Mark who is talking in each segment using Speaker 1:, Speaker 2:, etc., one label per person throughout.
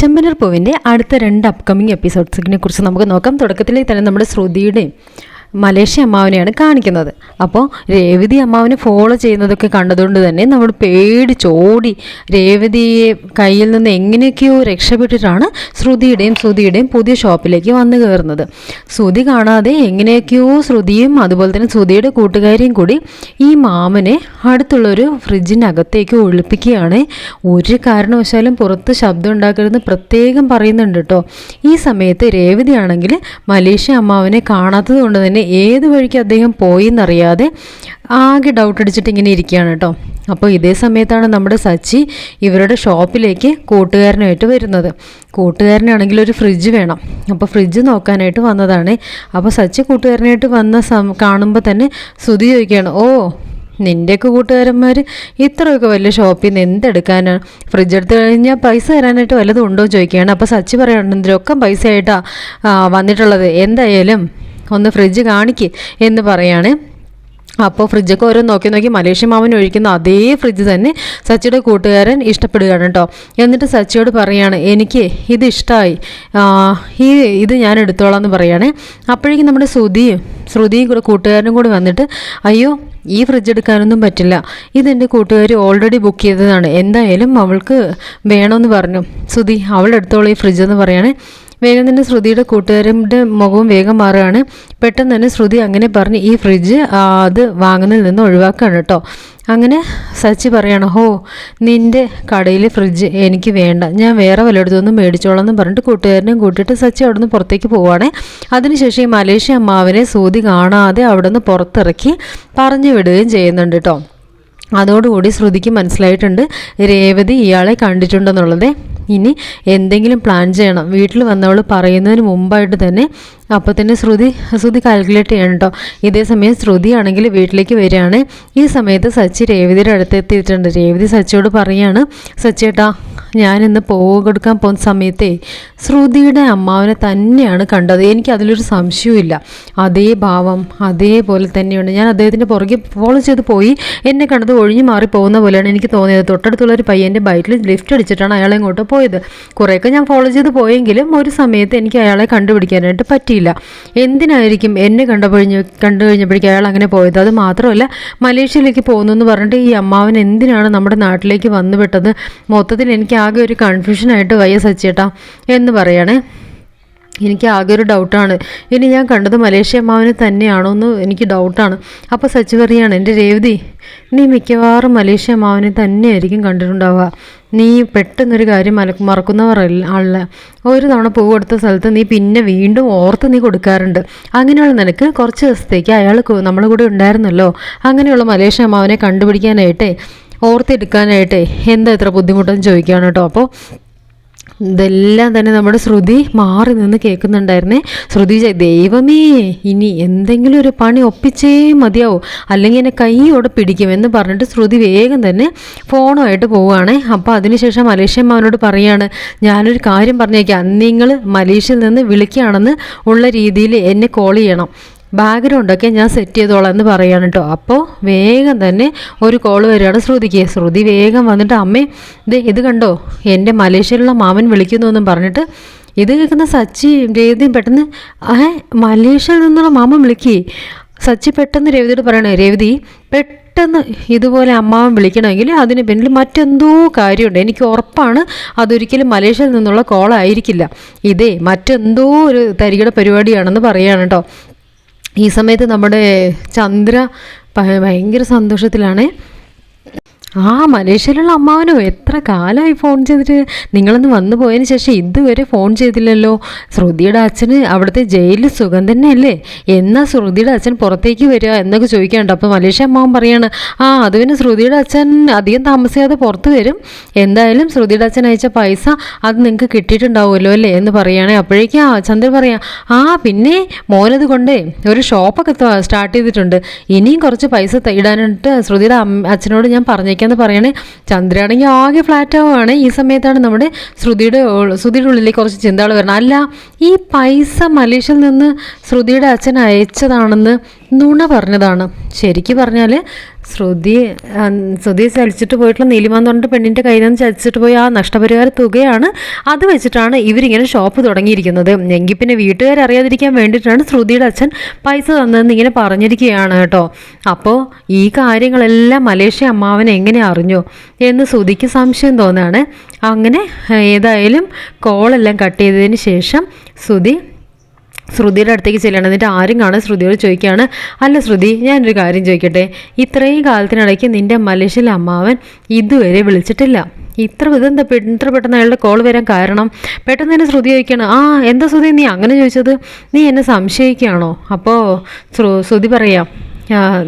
Speaker 1: ചെമ്പനർ പൂവിന്റെ അടുത്ത രണ്ട് അപ്കമിങ് എപ്പിസോഡ്സിനെ കുറിച്ച് നമുക്ക് നോക്കാം. തുടക്കത്തിലേക്ക് തന്നെ നമ്മുടെ ശ്രുതിയുടെയും മലേഷ്യ അമ്മാവനെയാണ് കാണിക്കുന്നത്. അപ്പോൾ രേവതി അമ്മാവനെ ഫോളോ ചെയ്യുന്നതൊക്കെ കണ്ടതുകൊണ്ട് തന്നെ നമ്മൾ പേടിച്ചോടി രേവതിയെ കയ്യിൽ നിന്ന് എങ്ങനെയൊക്കെയോ രക്ഷപ്പെട്ടിട്ടാണ് ശ്രുതിയുടെയും ശ്രുതിയുടെയും പുതിയ ഷോപ്പിലേക്ക് വന്നു കയറുന്നത്. ശ്രുതി കാണാതെ എങ്ങനെയൊക്കെയോ ശ്രുതിയും അതുപോലെ തന്നെ ശ്രുതിയുടെ കൂട്ടുകാരിയും കൂടി ഈ മാമനെ അടുത്തുള്ളൊരു ഫ്രിഡ്ജിനകത്തേക്ക് ഒളിപ്പിക്കുകയാണ്. ഒരു കാരണവശാലും പുറത്ത് ശബ്ദം ഉണ്ടാക്കരുതെന്ന് പ്രത്യേകം പറയുന്നുണ്ട് കേട്ടോ. ഈ സമയത്ത് രേവതിയാണെങ്കിൽ മലേഷ്യ അമ്മാവനെ കാണാത്തത് കൊണ്ട് തന്നെ ഏത് വഴിക്ക് അദ്ദേഹം പോയി എന്നറിയാതെ ആകെ ഡൗട്ട് അടിച്ചിട്ട് ഇങ്ങനെ ഇരിക്കുകയാണ് കേട്ടോ. അപ്പോൾ ഇതേ സമയത്താണ് നമ്മുടെ സച്ചി ഇവരുടെ ഷോപ്പിലേക്ക് കൂട്ടുകാരനായിട്ട് വരുന്നത്. കൂട്ടുകാരനാണെങ്കിൽ ഒരു ഫ്രിഡ്ജ് വേണം. അപ്പോൾ ഫ്രിഡ്ജ് നോക്കാനായിട്ട് വന്നതാണ്. അപ്പോൾ സച്ചി കൂട്ടുകാരനായിട്ട് വന്ന സം കാണുമ്പോൾ തന്നെ ശ്രുതി ചോദിക്കുകയാണ് ഓ നിന്റെയൊക്കെ കൂട്ടുകാരന്മാർ ഇത്രയൊക്കെ വലിയ ഷോപ്പിൽ നിന്ന് എന്തെടുക്കാനാണ് ഫ്രിഡ്ജ് എടുത്ത് കഴിഞ്ഞാൽ പൈസ തരാനായിട്ട് വല്ലതും ഉണ്ടോ? ചോദിക്കുകയാണ്. അപ്പോൾ സച്ചി പറയുന്നുണ്ട് ഇതിലൊക്കെ പൈസ ആയിട്ടാണ് വന്നിട്ടുള്ളത്. എന്തായാലും ഒന്ന് ഫ്രിഡ്ജ് കാണിക്ക് എന്ന് പറയാണ്. അപ്പോൾ ഫ്രിഡ്ജൊക്കെ ഓരോ നോക്കി നോക്കി മലേഷ്യ മാമൻ ഒഴിക്കുന്ന അതേ ഫ്രിഡ്ജ് തന്നെ സച്ചിയുടെ കൂട്ടുകാരൻ ഇഷ്ടപ്പെടുകയാണ് കേട്ടോ എന്നിട്ട് സച്ചിയോട് പറയാണ് എനിക്ക് ഇത് ഇഷ്ടമായി ഈ ഇത് ഞാൻ എടുത്തോളാം എന്ന് പറയാണ്. അപ്പോഴേക്കും നമ്മുടെ ശ്രുതിയും ശ്രുതിയും കൂടെ കൂട്ടുകാരനും കൂടി വന്നിട്ട് അയ്യോ ഈ ഫ്രിഡ്ജ് എടുക്കാനൊന്നും പറ്റില്ല. ഇതെന്റെ കൂട്ടുകാർ ഓൾറെഡി ബുക്ക് ചെയ്തതാണ്. എന്തായാലും അവൾക്ക് വേണമെന്ന് പറഞ്ഞു. ശ്രുതി അവൾ ഈ ഫ്രിഡ്ജ് എന്ന് പറയാണ്. വേഗം തന്നെ ശ്രുതിയുടെ കൂട്ടുകാരുടെ മുഖവും വേഗം മാറുകയാണ്. പെട്ടെന്ന് തന്നെ ശ്രുതി അങ്ങനെ പറഞ്ഞ് ഈ ഫ്രിഡ്ജ് അത് വാങ്ങുന്നതിൽ നിന്ന് ഒഴിവാക്കുകയാണ് കേട്ടോ. അങ്ങനെ സച്ചി പറയണം ഹോ നിന്റെ കടയിലെ ഫ്രിഡ്ജ് എനിക്ക് വേണ്ട. ഞാൻ വേറെ വല്ലയിടത്തുനിന്ന് മേടിച്ചോളാം എന്ന് പറഞ്ഞിട്ട് കൂട്ടുകാരനെയും കൂട്ടിയിട്ട് സച്ചി അവിടെ നിന്ന് പുറത്തേക്ക് പോവുകയാണ്. അതിനുശേഷം ഈ മലേഷ്യ അമ്മാവനെ സൂതി കാണാതെ അവിടെ നിന്ന് പുറത്തിറക്കി പറഞ്ഞു വിടുകയും ചെയ്യുന്നുണ്ട് കേട്ടോ. അതോടുകൂടി ശ്രുതിക്ക് മനസ്സിലായിട്ടുണ്ട് രേവതി ഇയാളെ കണ്ടിട്ടുണ്ടെന്നുള്ളത്. ഇനി എന്തെങ്കിലും പ്ലാൻ ചെയ്യണം. വീട്ടിൽ വന്നവൾ പറയുന്നതിന് മുമ്പായിട്ട് തന്നെ അപ്പോൾ തന്നെ ശ്രുതി ശ്രുതി കാൽക്കുലേറ്റ് ചെയ്യണം കേട്ടോ ഇതേ സമയം ശ്രുതി ആണെങ്കിൽ വീട്ടിലേക്ക് വരികയാണ്. ഈ സമയത്ത് സച്ചി രേവതിയുടെ അടുത്ത് എത്തിയിട്ടുണ്ട്. രേവതി സച്ചിയോട് പറയാണ് സച്ചേട്ടാ ഞാനിന്ന് കൊടുക്കാൻ പോകുന്ന സമയത്തെ ശ്രുതിയുടെ അമ്മാവനെ തന്നെയാണ് കണ്ടത്. എനിക്ക് അതിലൊരു സംശയവുമില്ല. അതേ ഭാവം അതേപോലെ തന്നെയുണ്ട്. ഞാൻ അദ്ദേഹത്തിന്റെ പുറകെ ഫോളോ ചെയ്ത് പോയി എന്നെ കണ്ടത് ഒഴിഞ്ഞു മാറി പോകുന്ന പോലെയാണ് എനിക്ക് തോന്നിയത്. തൊട്ടടുത്തുള്ള ഒരു പയ്യന്റെ ബൈക്കിൽ ലിഫ്റ്റ് അടിച്ചിട്ടാണ് അയാളെ ഇങ്ങോട്ട് പോയത്. കുറേയൊക്കെ ഞാൻ ഫോളോ ചെയ്ത് പോയെങ്കിലും ഒരു സമയത്ത് എനിക്ക് അയാളെ കണ്ടുപിടിക്കാനായിട്ട് പറ്റിയില്ല. എന്തിനായിരിക്കും എന്നെ കണ്ടപ്പോഴിഞ്ഞ് കണ്ടു കഴിഞ്ഞപ്പോഴേക്കും അയാൾ അങ്ങനെ പോയത്? അത് മാത്രമല്ല മലേഷ്യയിലേക്ക് പോകുന്നു എന്ന് പറഞ്ഞിട്ട് ഈ അമ്മാവൻ എന്തിനാണ് നമ്മുടെ നാട്ടിലേക്ക് വന്നുവിട്ടത്? മൊത്തത്തിൽ എനിക്ക് ആകെ ഒരു കൺഫ്യൂഷനായിട്ട് വയ്യ സച്ചേട്ടാ എന്ന് പറയണേ. എനിക്ക് ആകെ ഒരു ഡൗട്ടാണ് ഇനി ഞാൻ കണ്ടത് മലേഷ്യ അമ്മാവിനെ തന്നെയാണോ എന്ന് എനിക്ക് ഡൗട്ടാണ് അപ്പോൾ സച്ചി പറയാണ് എന്റെ രേവതി നീ മിക്കവാറും മലേഷ്യ അമ്മാവിനെ തന്നെയായിരിക്കും കണ്ടിട്ടുണ്ടാവുക. നീ പെട്ടെന്നൊരു കാര്യം മല മറക്കുന്നവർ അല്ല ഒരു തവണ പൂ കൊടുത്ത സ്ഥലത്ത് നീ പിന്നെ വീണ്ടും ഓർത്ത് നീ കൊടുക്കാറുണ്ട്. അങ്ങനെയുള്ള നിനക്ക് കുറച്ച് ദിവസത്തേക്ക് അയാൾ നമ്മളെ കൂടെ ഉണ്ടായിരുന്നല്ലോ. അങ്ങനെയുള്ള മലേഷ്യ അമ്മാവിനെ കണ്ടുപിടിക്കാനായിട്ടേ ഓർത്തെടുക്കാനായിട്ടേ എന്താ ഇത്ര ബുദ്ധിമുട്ടെന്ന് ചോദിക്കുകയാണ് കേട്ടോ. അപ്പോൾ ഇതെല്ലാം തന്നെ നമ്മുടെ ശ്രുതി മാറി നിന്ന് കേൾക്കുന്നുണ്ടായിരുന്നേ. ശ്രുതി ദൈവമേ ഇനി എന്തെങ്കിലും ഒരു പണി ഒപ്പിച്ചേ മതിയാവും. അല്ലെങ്കിൽ എന്നെ കൈയോടെ പിടിക്കും എന്ന് പറഞ്ഞിട്ട് ശ്രുതി വേഗം തന്നെ ഫോണുമായിട്ട് പോവുകയാണ്. അപ്പോൾ അതിനുശേഷം മലേഷ്യമ്മനോട് പറയാണ് ഞാനൊരു കാര്യം പറഞ്ഞേക്കാം. നിങ്ങൾ മലേഷ്യയിൽ നിന്ന് വിളിക്കുകയാണെന്ന് ഉള്ള രീതിയിൽ എന്നെ കോൾ ചെയ്യണം. ബാക്ക്ഗ്രൗണ്ടൊക്കെ ഞാൻ സെറ്റ് ചെയ്തോളാം എന്ന് പറയാണ് കേട്ടോ അപ്പോൾ വേഗം തന്നെ ഒരു കോൾ വരികയാണ് ശ്രുതിക്ക്. ശ്രുതി വേഗം വന്നിട്ട് അമ്മേ ഇത് ഇത് കണ്ടോ? എന്റെ മലേഷ്യയിലുള്ള മാമൻ വിളിക്കുന്നു എന്നും പറഞ്ഞിട്ട് ഇത് കേൾക്കുന്ന സച്ചി രേവതിയും പെട്ടെന്ന് ഏ മലേഷ്യയിൽ നിന്നുള്ള മാമൻ വിളിക്കേ. സച്ചി പെട്ടെന്ന് രേവതിയോട് പറയണേ രേവതി പെട്ടെന്ന് ഇതുപോലെ അമ്മാവൻ വിളിക്കണമെങ്കിൽ അതിന് പിന്നിൽ മറ്റെന്തോ കാര്യമുണ്ട്. എനിക്ക് ഉറപ്പാണ് അതൊരിക്കലും മലേഷ്യയിൽ നിന്നുള്ള കോളായിരിക്കില്ല ഇതേ മറ്റെന്തോ ഒരു തരികട പരിപാടിയാണെന്ന് പറയുകയാണ് കേട്ടോ ഈ സമയത്ത് നമ്മുടെ ചന്ദ്ര ഭയങ്കര സന്തോഷത്തിലാണ്. ആ മലേഷ്യയിലുള്ള അമ്മാവനോ എത്ര കാലമായി ഫോൺ ചെയ്തിട്ട്? നിങ്ങളൊന്ന് വന്നു പോയതിന് ശേഷം ഇതുവരെ ഫോൺ ചെയ്തില്ലല്ലോ. ശ്രുതിയുടെ അച്ഛന് അവിടുത്തെ ജയിലിൽ സുഖം തന്നെയല്ലേ? എന്നാ ശ്രുതിയുടെ അച്ഛൻ പുറത്തേക്ക് വരിക എന്നൊക്കെ ചോദിക്കാണ്ട് അപ്പോൾ മലേഷ്യ അമ്മാവൻ പറയാണ് ആ അത് പിന്നെ ശ്രുതിയുടെ അച്ഛൻ അധികം താമസിയാതെ പുറത്ത് വരും. എന്തായാലും ശ്രുതിയുടെ അച്ഛൻ അയച്ച പൈസ അത് നിങ്ങൾക്ക് കിട്ടിയിട്ടുണ്ടാവുമല്ലോ അല്ലേ? എന്ന് പറയുകയാണെ. അപ്പോഴേക്കും ആ ചന്ദ്രൻ പറയാം ആ പിന്നെ മോനത് കൊണ്ടേ ഒരു ഷോപ്പൊക്കെ സ്റ്റാർട്ട് ചെയ്തിട്ടുണ്ട്. ഇനിയും കുറച്ച് പൈസ ഇടാനായിട്ട് ശ്രുതിയുടെ അച്ഛനോട് ഞാൻ പറഞ്ഞേക്കാം. എന്ന് പറയണേ? ചന്ദ്രയാണെങ്കിൽ ആകെ ഫ്ലാറ്റ് ആവുകയാണ്. ഈ സമയത്താണ് നമ്മുടെ ശ്രുതിയുടെ ശ്രുതിയുടെ ഉള്ളിലേക്ക് കുറച്ച് ചിന്തകൾ വരണം അല്ല ഈ പൈസ മലേഷ്യയിൽ നിന്ന് ശ്രുതിയുടെ അച്ഛൻ അയച്ചതാണെന്ന് നുണ പറഞ്ഞതാണ്. ശരിക്കും പറഞ്ഞാൽ ശ്രുതി ശ്രുതി ചലിച്ചിട്ട് പോയിട്ടുള്ള നീലിമ എന്ന് പറഞ്ഞിട്ട് പെണ്ണിന്റെ കയ്യിൽ നിന്ന് ചലിച്ചിട്ട് പോയി ആ നഷ്ടപരിഹാര തുകയാണ് അത് വെച്ചിട്ടാണ് ഇവരിങ്ങനെ ഷോപ്പ് തുടങ്ങിയിരിക്കുന്നത്. എങ്കിൽ പിന്നെ വീട്ടുകാർ അറിയാതിരിക്കാൻ വേണ്ടിയിട്ടാണ് ശ്രുതിയുടെ അച്ഛൻ പൈസ തന്നതെന്ന് ഇങ്ങനെ പറഞ്ഞിരിക്കുകയാണ് കേട്ടോ. അപ്പോൾ ഈ കാര്യങ്ങളെല്ലാം മലേഷ്യ അമ്മാവൻ എങ്ങനെ അറിഞ്ഞു എന്ന് ശ്രുതിക്ക് സംശയം തോന്നുകയാണ് അങ്ങനെ ഏതായാലും കോളെല്ലാം കട്ട് ചെയ്തതിന് ശേഷം ശ്രുതി ശ്രുതിയുടെ അടുത്തേക്ക് ചെല്ലണം എന്നിട്ട് ആരും കാണാൻ ശ്രുതിയോട് ചോദിക്കുകയാണ് അല്ല ശ്രുതി ഞാനൊരു കാര്യം ചോദിക്കട്ടെ? ഇത്രയും കാലത്തിനിടയ്ക്ക് നിന്റെ മലേഷ്യയിലെ അമ്മാവൻ ഇതുവരെ വിളിച്ചിട്ടില്ല. ഇത്ര ഇതെന്താ ഇത്ര പെട്ടെന്ന് അയാളുടെ കോൾ വരാൻ കാരണം? പെട്ടെന്ന് തന്നെ ശ്രുതി ചോദിക്കുകയാണ് ആ എന്താ ശ്രുതി നീ അങ്ങനെ ചോദിച്ചത്? നീ എന്നെ സംശയിക്കുകയാണോ? അപ്പോൾ ശ്രുതി പറയാം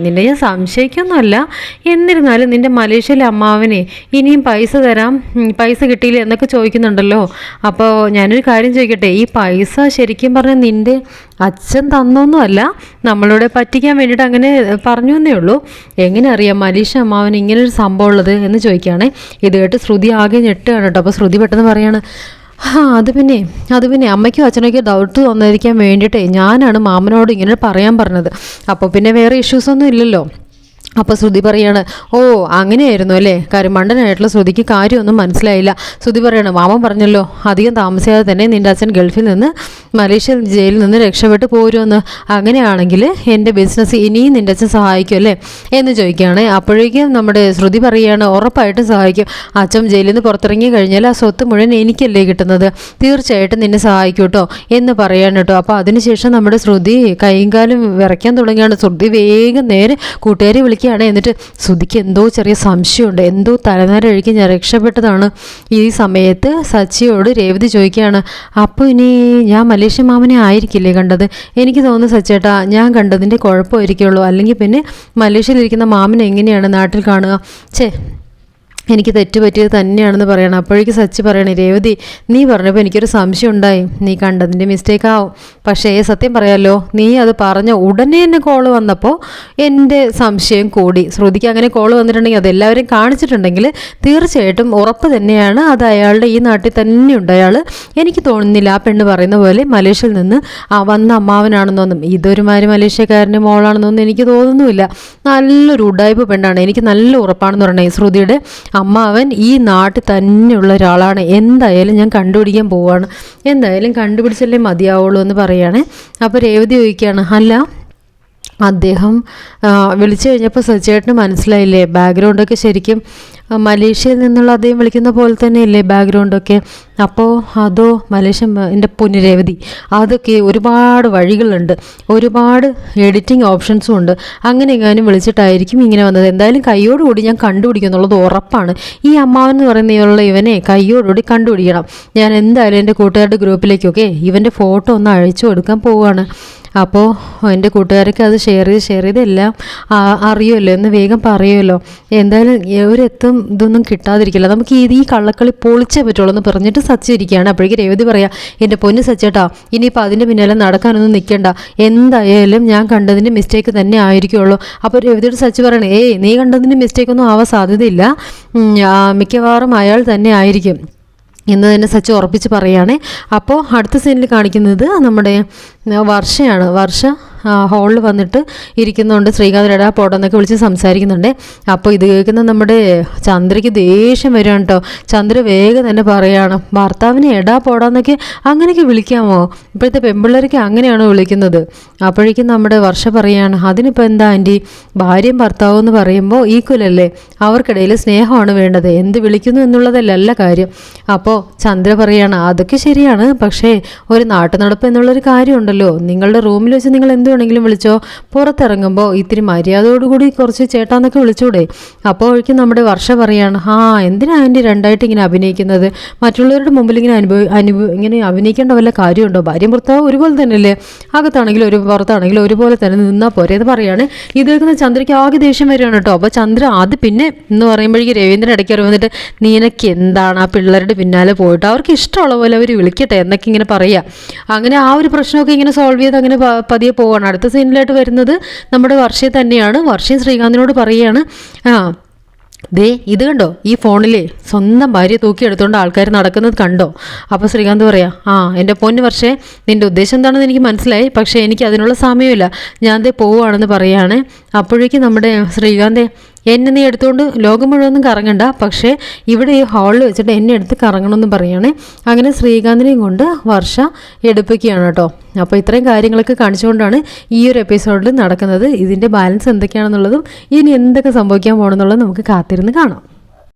Speaker 1: നിന്നെ ഞാൻ സംശയിക്കൊന്നുമല്ല. എന്നിരുന്നാലും നിന്റെ മലേഷ്യയിലെ അമ്മാവനെ ഇനിയും പൈസ തരാം പൈസ കിട്ടിയില്ല എന്നൊക്കെ ചോദിക്കുന്നുണ്ടല്ലോ. അപ്പോൾ ഞാനൊരു കാര്യം ചോദിക്കട്ടെ ഈ പൈസ ശരിക്കും പറഞ്ഞാൽ നിന്റെ അച്ഛൻ തന്നൊന്നുമല്ല നമ്മളോട് പറ്റിക്കാൻ വേണ്ടിയിട്ട് അങ്ങനെ പറഞ്ഞു എന്നേ ഉള്ളൂ. എങ്ങനെ അറിയാം മലേഷ്യ അമ്മാവൻ ഇങ്ങനൊരു സംഭവം ഉള്ളത് എന്ന് ചോദിക്കുകയാണെ. ഇത് കേട്ട് ശ്രുതി ആകെ ഞെട്ടുകയാണ് കേട്ടോ. അപ്പോൾ ശ്രുതി പെട്ടെന്ന് പറയാണ് ആ അത് പിന്നെ അത് പിന്നെ അമ്മയ്ക്കും അച്ഛനൊക്കെ ഡൗട്ട് വന്നിരിക്കാൻ വേണ്ടിയിട്ടേ ഞാനാണ് മാമനോട് ഇങ്ങനെ പറയാൻ പറഞ്ഞത്. അപ്പോൾ പിന്നെ വേറെ ഇഷ്യൂസൊന്നും ഇല്ലല്ലോ. അപ്പോൾ ശ്രുതി പറയാണ് ഓ അങ്ങനെയായിരുന്നു അല്ലേ? കാര്യം മണ്ടനായിട്ടുള്ള ശ്രുതിക്ക് കാര്യമൊന്നും മനസ്സിലായില്ല. ശ്രുതി പറയാണ് മാമൻ പറഞ്ഞല്ലോ അധികം താമസിയാതെ തന്നെ നിന്റെ അച്ഛൻ ഗൾഫിൽ നിന്ന് മലേഷ്യ ജയിലിൽ നിന്ന് രക്ഷപ്പെട്ട് പോരുമെന്ന് അങ്ങനെയാണെങ്കിൽ എന്റെ ബിസിനസ് ഇനിയും നിന്റെ അച്ഛൻ സഹായിക്കും അല്ലേ? എന്ന് ചോദിക്കുകയാണ്. അപ്പോഴേക്കും നമ്മുടെ ശ്രുതി പറയുകയാണ് ഉറപ്പായിട്ടും സഹായിക്കും. അച്ഛൻ ജയിലിൽ നിന്ന് പുറത്തിറങ്ങി കഴിഞ്ഞാൽ ആ സ്വത്ത് മുഴുവൻ എനിക്കല്ലേ കിട്ടുന്നത്. തീർച്ചയായിട്ടും നിന്നെ സഹായിക്കും കേട്ടോ എന്ന് പറയാൻ കേട്ടോ. അപ്പോൾ അതിനുശേഷം നമ്മുടെ ശ്രുതി കൈയും വിറയ്ക്കാൻ തുടങ്ങിയാണ് ശ്രുതി വേഗം നേരെ കൂട്ടുകാരെ വിളിക്കുകയാണ് എന്നിട്ട് ശ്രുതിക്ക് എന്തോ ചെറിയ സംശയമുണ്ട്. എന്തോ തലനേരഴുകി ഞാൻ രക്ഷപ്പെട്ടതാണ്. ഈ സമയത്ത് സച്ചിയോട് രേവതി ചോദിക്കുകയാണ് അപ്പോൾ ഇനി ഞാൻ മലേഷ്യ മാമനെ ആയിരിക്കില്ലേ കണ്ടത്? എനിക്ക് തോന്നുന്നു സച്ചേട്ടാ ഞാൻ കണ്ടതിന്റെ കുഴപ്പമായിരിക്കുള്ളൂ. അല്ലെങ്കിൽ പിന്നെ മലേഷ്യയിലിരിക്കുന്ന മാമനെ എങ്ങനെയാണ് നാട്ടിൽ കാണുക? ഛേ എനിക്ക് തെറ്റുപറ്റിയത് തന്നെയാണെന്ന് പറയണം. അപ്പോഴേക്ക് സച്ചി പറയണേ രേവതി നീ പറഞ്ഞപ്പോൾ എനിക്കൊരു സംശയം ഉണ്ടായി നീ കണ്ടതിന്റെ മിസ്റ്റേക്ക് ആവും. പക്ഷേ സത്യം പറയാമല്ലോ നീ അത് പറഞ്ഞ ഉടനെ തന്നെ കോൾ വന്നപ്പോൾ എന്റെ സംശയം കൂടി. ശ്രുതിക്ക് അങ്ങനെ കോൾ വന്നിട്ടുണ്ടെങ്കിൽ അതെല്ലാവരും കാണിച്ചിട്ടുണ്ടെങ്കിൽ തീർച്ചയായിട്ടും ഉറപ്പ് തന്നെയാണ്. അത് അയാളുടെ ഈ നാട്ടിൽ തന്നെയുണ്ട് അയാൾ എനിക്ക് തോന്നുന്നില്ല ആ പെണ്ണ് പറയുന്ന പോലെ മലേഷ്യയിൽ നിന്ന് ആ വന്ന അമ്മാവനാണെന്നൊന്നും ഇതൊരുമാതിരി മലേഷ്യക്കാരന്റെ മോളാണെന്നൊന്നും എനിക്ക് തോന്നുന്നുമില്ല. നല്ലൊരു ഉടായ്പ പെണ്ണാണ്. എനിക്ക് നല്ല ഉറപ്പാണെന്ന് പറയണേ. ശ്രുതിയുടെ അമ്മാവൻ ഈ നാട്ടിൽ തന്നെയുള്ള ഒരാളാണ്. എന്തായാലും ഞാൻ കണ്ടുപിടിക്കാൻ പോവാണ്. എന്തായാലും കണ്ടുപിടിച്ചല്ലേ മതിയാവുള്ളൂ എന്ന് പറയുകയാണ് അപ്പോൾ രേവതി ചോദിക്കുകയാണ് അല്ല അദ്ദേഹം വിളിച്ചു കഴിഞ്ഞപ്പോൾ സച്ചേട്ടന് മനസ്സിലായില്ലേ ബാക്ക്ഗ്രൗണ്ടൊക്കെ ശരിക്കും മലേഷ്യയിൽ നിന്നുള്ള അദ്ദേഹം വിളിക്കുന്ന പോലെ തന്നെയല്ലേ ബാക്ക്ഗ്രൗണ്ടൊക്കെ അപ്പോൾ അതോ മലേഷ്യ എന്റെ പുനരവധി. അതൊക്കെ ഒരുപാട് വഴികളുണ്ട്. ഒരുപാട് എഡിറ്റിംഗ് ഓപ്ഷൻസും ഉണ്ട്. അങ്ങനെ എങ്ങാനും വിളിച്ചിട്ടായിരിക്കും ഇങ്ങനെ വന്നത്. എന്തായാലും കൈയോടുകൂടി ഞാൻ കണ്ടുപിടിക്കും എന്നുള്ളത് ഉറപ്പാണ്. ഈ അമ്മാവൻ എന്ന് പറയുന്ന ഇവനെ കൈയോടുകൂടി കണ്ടുപിടിക്കണം. ഞാൻ എന്തായാലും എന്റെ കൂട്ടുകാരുടെ ഗ്രൂപ്പിലേക്കൊക്കെ ഇവന്റെ ഫോട്ടോ ഒന്ന് അയച്ചു കൊടുക്കാൻ പോവുകയാണ്. അപ്പോൾ എന്റെ കൂട്ടുകാരൊക്കെ അത് ഷെയർ ചെയ്ത് ഷെയർ ചെയ്ത് എല്ലാം അറിയുമല്ലോ എന്ന് വേഗം പറയുമല്ലോ. എന്തായാലും ഒരെത്തും ഇതൊന്നും കിട്ടാതിരിക്കില്ല. നമുക്ക് ഈ കള്ളക്കളി പൊളിച്ചേ പറ്റുള്ളൂ എന്ന് പറഞ്ഞിട്ട് സച്ചിരിക്കുകയാണ് അപ്പോഴേക്ക് രേവതി പറയാം എന്റെ പൊന്ന് സച്ചേട്ടാ ഇനിയിപ്പോൾ അതിന്റെ പിന്നാലെ നടക്കാനൊന്നും നിൽക്കണ്ട എന്തായാലും ഞാൻ കണ്ടതിന്റെ മിസ്റ്റേക്ക് തന്നെ ആയിരിക്കുള്ളൂ. അപ്പോൾ രേവതിയുടെ സച്ച് പറയണേ ഏയ് നീ കണ്ടതിന്റെ മിസ്റ്റേക്കൊന്നും ആവാൻ സാധ്യതയില്ല. മിക്കവാറും അയാൾ തന്നെ ആയിരിക്കും. എന്ന് തന്നെ സച്ച് ഉറപ്പിച്ച് പറയുകയാണേ അപ്പോൾ അടുത്ത സീനിൽ കാണിക്കുന്നത് നമ്മുടെ വർഷയാണ്. വർഷ ഹോളിൽ വന്നിട്ട് ഇരിക്കുന്നുണ്ട്. ശ്രീകാന്ത് എടാ പോടെന്നൊക്കെ വിളിച്ച് സംസാരിക്കുന്നുണ്ട്. അപ്പോൾ ഇത് കേൾക്കുന്ന നമ്മുടെ ചന്ദ്രയ്ക്ക് ദേഷ്യം വരികയാണ് കേട്ടോ ചന്ദ്ര വേഗം തന്നെ പറയുകയാണ് ഭർത്താവിനെ എടാ പോടാന്നൊക്കെ അങ്ങനെയൊക്കെ വിളിക്കാമോ? ഇപ്പോഴത്തെ പെമ്പിള്ളേരൊക്കെ അങ്ങനെയാണോ വിളിക്കുന്നത്? അപ്പോഴേക്കും നമ്മുടെ വർഷ പറയുകയാണ് അതിനിപ്പോൾ എന്താ ആന്റി ഭാര്യയും ഭർത്താവും എന്ന് പറയുമ്പോൾ ഈക്വലല്ലേ അവർക്കിടയിൽ സ്നേഹമാണ് വേണ്ടത്. എന്ത് വിളിക്കുന്നു എന്നുള്ളതല്ല കാര്യം. അപ്പോൾ ചന്ദ്ര പറയുകയാണ് അതൊക്കെ ശരിയാണ്. പക്ഷേ ഒരു നാട്ടുനടപ്പ് എന്നുള്ളൊരു കാര്യമുണ്ടല്ലോ. നിങ്ങളുടെ റൂമിൽ വെച്ച് നിങ്ങൾ എന്ത് വേണമെങ്കിലും വിളിച്ചോ പുറത്തിറങ്ങുമ്പോൾ ഇത്തിരി മര്യാദയോടുകൂടി കുറച്ച് ചേട്ടാന്നൊക്കെ വിളിച്ചൂടെ. അപ്പോഴേക്കും നമ്മുടെ വർഷ പറയാണ് ആ എന്തിനാ ആന്റി രണ്ടായിട്ട് ഇങ്ങനെ അഭിനയിക്കുന്നത്? മറ്റുള്ളവരുടെ മുമ്പിൽ ഇങ്ങനെ അനുഭവ അനുഭവ ഇങ്ങനെ അഭിനയിക്കേണ്ട വല്ല കാര്യമുണ്ടോ? ഭാര്യ ഭർത്താവ് ഒരുപോലെ തന്നെയല്ലേ? അകത്താണെങ്കിലും ഒരു പുറത്താണെങ്കിലും ഒരുപോലെ തന്നെ നിന്നാൽ പോരെ എന്ന് പറയുകയാണ് ഇത് കേൾക്കുന്ന ചന്ദ്രയ്ക്ക് ആകെ ദേഷ്യം വരികയാണ് കേട്ടോ. അപ്പോൾ ചന്ദ്ര അത് പിന്നെ എന്ന് പറയുമ്പോഴേക്കും രവീന്ദ്രൻ ഇടയ്ക്ക് വന്നിട്ട് നിനക്ക് എന്താണ് ആ പിള്ളേരുടെ പിന്നാലെ പോയിട്ട്? അവർക്ക് ഇഷ്ടമുള്ള പോലെ അവർ വിളിക്കട്ടെ എന്നൊക്കെ ഇങ്ങനെ പറയുക അങ്ങനെ ആ ഒരു പ്രശ്നമൊക്കെ ഇങ്ങനെ സോൾവ് ചെയ്ത് അങ്ങനെ പതിയെ പോവാണ്. അടുത്ത സീനിലായിട്ട് വരുന്നത് നമ്മുടെ വർഷയെ തന്നെയാണ്. വർഷയും ശ്രീകാന്തിനോട് പറയുകയാണ് ആ ദേ ഇത് കണ്ടോ? ഈ ഫോണിലെ സ്വന്തം ഭാര്യ തൂക്കിയെടുത്തുകൊണ്ട് ആൾക്കാർ നടക്കുന്നത് കണ്ടോ? അപ്പോൾ ശ്രീകാന്ത് പറയാം ആ എന്റെ പൊന്ന് പക്ഷേ നിന്റെ ഉദ്ദേശം എന്താണെന്ന് എനിക്ക് മനസ്സിലായി പക്ഷേ എനിക്ക് അതിനുള്ള സമയമില്ല. ഞാൻ ദേ പോവുകയാണെന്ന് പറയുകയാണ് അപ്പോഴേക്കും നമ്മുടെ ശ്രീകാന്തെ എന്നെ നീ എടുത്തുകൊണ്ട് ലോകം മുഴുവനും കറങ്ങണ്ട. പക്ഷേ ഇവിടെ ഈ ഹാളിൽ വെച്ചിട്ട് എന്നെ എടുത്ത് കറങ്ങണമെന്ന് പറയുകയാണ് അങ്ങനെ ശ്രീകാന്തിനെയും കൊണ്ട് വർഷ എടുപ്പിക്കുകയാണ് കേട്ടോ. അപ്പോൾ ഇത്രയും കാര്യങ്ങളൊക്കെ കാണിച്ചുകൊണ്ടാണ് ഈ ഒരു എപ്പിസോഡിൽ നടക്കുന്നത്. ഇതിന്റെ ബാലൻസ് എന്തൊക്കെയാണെന്നുള്ളതും ഇനി എന്തൊക്കെ സംഭവിക്കാൻ പോകണമെന്നുള്ളത് നമുക്ക് കാത്തിരുന്ന് കാണാം.